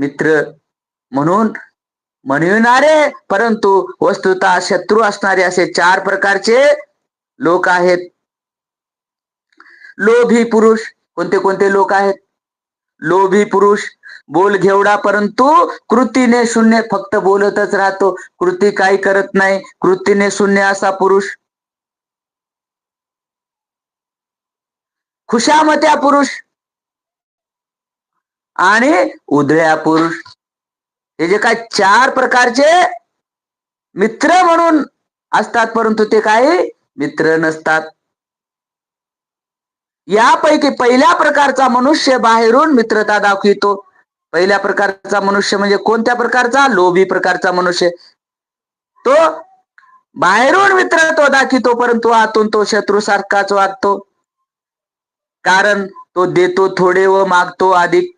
मित्र म्हणून म्हणविणारे परंतु वस्तुतः शत्रू असणारे असे चार प्रकारचे लोक आहेत. लोभी पुरुष कोणते कोणते लोक आहेत? लोभी पुरुष बोल घेवडा परंतु कृतीने शून्य फक्त बोलतच राहतो. कृती काही करत नाही कृतीने शून्य असा पुरुष. खुशामत्या पुरुष आणि उदयापूर. पुरुष हे जे काय चार प्रकारचे मित्र म्हणून असतात परंतु ते काही मित्र नसतात. यापैकी पहिल्या प्रकारचा मनुष्य बाहेरून मित्रता दाखवितो. पहिल्या प्रकारचा मनुष्य म्हणजे कोणत्या प्रकारचा? लोभी प्रकारचा मनुष्य. तो बाहेरून मित्रत्व दाखवितो परंतु आतून तो शत्रू सारखाच वागतो. कारण तो देतो थोडे व मागतो अधिक